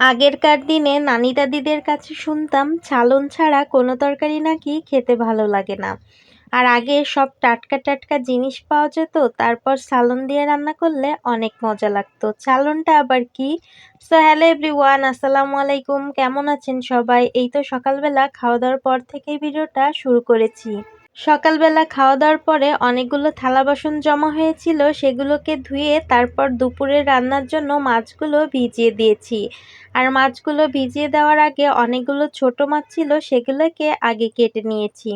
আগেরকার দিনে নানি দাদিদের কাছে শুনতাম চালন ছাড়া কোনো তরকারি নাকি খেতে ভালো লাগে না। আর আগে সব টাটকা টাটকা জিনিস পাওয়া যেত, তারপর সালন দিয়ে রান্না করলে অনেক মজা লাগতো। চালনটা আবার কি? সো হ্যালো এভরিওয়ান আসসালামু আলাইকুম, কেমন আছেন সবাই? এই তো সকালবেলা খাওয়া দাওয়ার পর থেকেই ভিডিওটা শুরু করেছি। সকালবেলা খাওয়া দাওয়ার পরে অনেকগুলো থালা বাসন জমা হয়েছিল, সেগুলোকে ধুয়ে তারপর দুপুরে রান্নার জন্য মাছগুলো ভিজিয়ে দিয়েছি। আর মাছগুলো ভিজিয়ে দেওয়ার আগে অনেকগুলো ছোট মাছ ছিল, সেগুলোকে আগে কেটে নিয়েছি।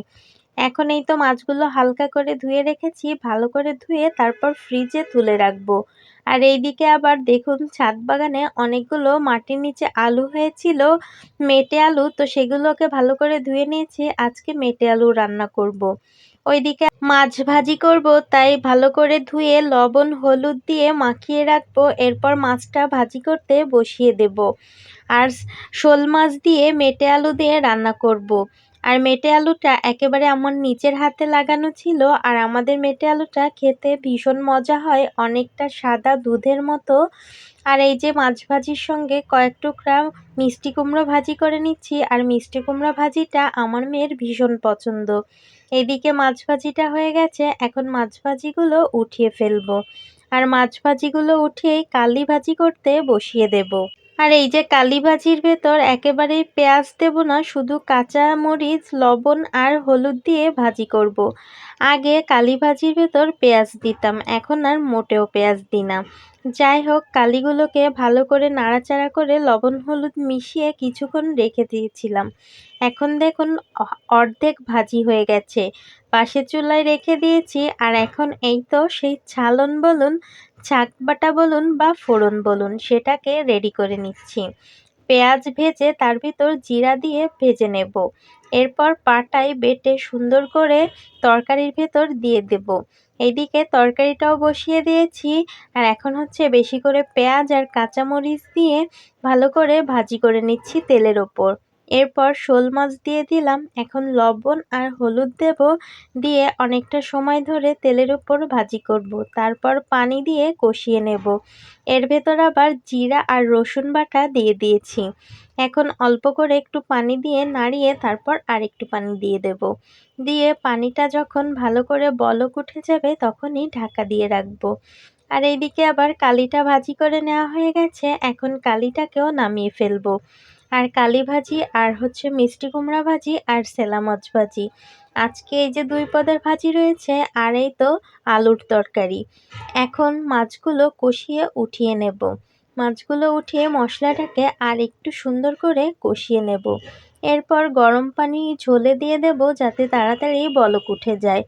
এখন এই তো মাছগুলো হালকা করে ধুয়ে রেখেছি, ভালো করে ধুয়ে তারপর ফ্রিজে তুলে রাখব। আর এইদিকে আবার দেখুন, ছাদ বাগানে অনেকগুলো মাটির নিচে আলু হয়েছিল, মেটে আলু তো সেগুলোকে ভালো করে ধুয়ে নিয়েছি আজকে মেটে আলু রান্না করব। ওইদিকে মাছ ভাজি করব, তাই ভালো করে ধুয়ে লবণ, হলুদ দিয়ে মাখিয়ে রাখব এরপর মাছটা ভাজি করতে বসিয়ে দেব আর শোল মাছ দিয়ে মেটে আলু দিয়ে রান্না করব। আর মেটে আলুটা একেবারে আমার নিচের হাতে লাগানো ছিল, আর আমাদের মেটে আলুটা খেতে ভীষণ মজা হয়, অনেকটা সাদা দুধের মতো। আর এই যে মাছ ভাজির সঙ্গে কয়েক টুকরা মিষ্টি কুমড়ো ভাজি করে নিচ্ছি, আর মিষ্টি কুমড়ো ভাজিটা আমার মেয়ের ভীষণ পছন্দ। এদিকে মাছ ভাজিটা হয়ে গেছে, এখন মাছ ভাজিগুলো উঠিয়ে ফেলব। আর মাছ ভাজিগুলো উঠিয়েই কালি ভাজি করতে বসিয়ে দেব। আর এই যে কালি ভাজির ভেতর একেবারেই পেঁয়াজ দেব না, শুধু কাঁচা মরিচ, লবণ আর হলুদ দিয়ে ভাজি করব। আগে কালি ভাজির ভেতর পেঁয়াজ দিতাম, এখন আর মোটেও পেঁয়াজ দিই না। যাই হোক, কালিগুলোকে ভালো করে নাড়াচাড়া করে লবণ হলুদ মিশিয়ে কিছুক্ষণ রেখে দিয়েছিলাম। এখন দেখুন অর্ধেক ভাজি হয়ে গেছে। পাশের চুলায় রেখে দিয়েছি, আর এখন এই তো সেই ছালন বলুন ছাক বাটা বলুন বা ফোড়ন বলুন, সেটাকে রেডি করে নিচ্ছি। পেঁয়াজ ভেজে তার ভিতর জিরা দিয়ে ভেজে নেব। এরপর পাটায় বেটে সুন্দর করে তরকারির ভেতর দিয়ে দেব। এইদিকে তরকারিটাও বসিয়ে দিয়েছি। আর এখন হচ্ছে বেশি করে পেঁয়াজ আর কাঁচামরিচ দিয়ে ভালো করে ভাজি করে নিচ্ছি তেলের ওপর। এরপর শোল মাছ দিয়ে দিলাম। এখন লবণ আর হলুদ দেব দিয়ে অনেকটা সময় ধরে তেলের উপর ভাজি করব। তারপর পানি দিয়ে কষিয়ে নেব। এর ভেতর আবার জিরা আর রসুন বাটা দিয়ে দিয়েছি। এখন অল্প করে একটু পানি দিয়ে নাড়িয়ে তারপর আর একটু পানি দিয়ে দেব। দিয়ে পানিটা যখন ভালো করে বলক উঠে যাবে তখনই ঢাকা দিয়ে রাখব। আর এইদিকে আবার কালিটা ভাজি করে নেওয়া হয়ে গেছে। এখন কালিটাকেও নামিয়ে ফেলব। আর কালি ভাজি, আর হচ্ছে মিষ্টি কুমড়া ভাজি, আর সেলা মাছ ভাজি। আজকে এই যে দুই পদের ভাজি রয়েছে, আর এই তো আলুর তরকারি। এখন মাছগুলো কষিয়ে উঠিয়ে নেব। মাছগুলো উঠিয়ে মশলাটাকে আর একটু সুন্দর করে কষিয়ে নেব। এরপর গরম পানি ঝোলে দিয়ে দেব যাতে তাড়াতাড়ি বলক উঠে যায়।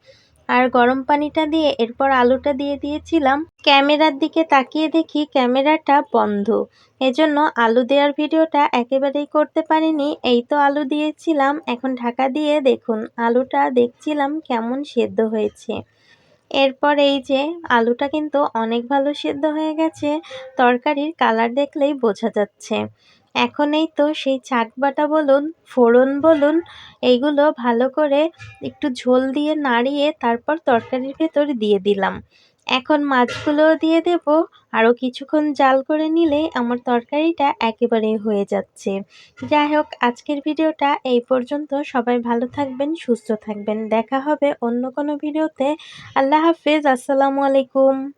আর গরম পানিটা দিয়ে এরপর আলুটা দিয়ে দিয়েছিলাম। ক্যামেরার দিকে তাকিয়ে দেখি ক্যামেরাটা বন্ধ। এজন্য আলু দেওয়ার ভিডিওটা একেবারেই করতে পারিনি। এই তো আলু দিয়েছিলাম। এখন ঢাকা দিয়ে দেখুন, আলুটা দেখছিলাম কেমন সেদ্ধ হয়েছে। এরপর এই যে আলুটা কিন্তু অনেক ভালো সেদ্ধ হয়ে গেছে। তরকারির কালার দেখলেই বোঝা যাচ্ছে। এখন এই তো সেই চাক বাটা বলুন, ফোড়ন বলুন, এইগুলো ভালো করে একটু ঝোল দিয়ে নাড়িয়ে তারপর তরকারির ভেতর দিয়ে দিলাম। এখন মাছগুলোও দিয়ে দেব, আরও কিছুক্ষণ জাল করে নিলেই আমার তরকারিটা একেবারেই হয়ে যাচ্ছে। যাই হোক, আজকের ভিডিওটা এই পর্যন্ত। সবাই ভালো থাকবেন, সুস্থ থাকবেন। দেখা হবে অন্য কোনো ভিডিওতে। আল্লাহ হাফেজ, আসসালামু আলাইকুম।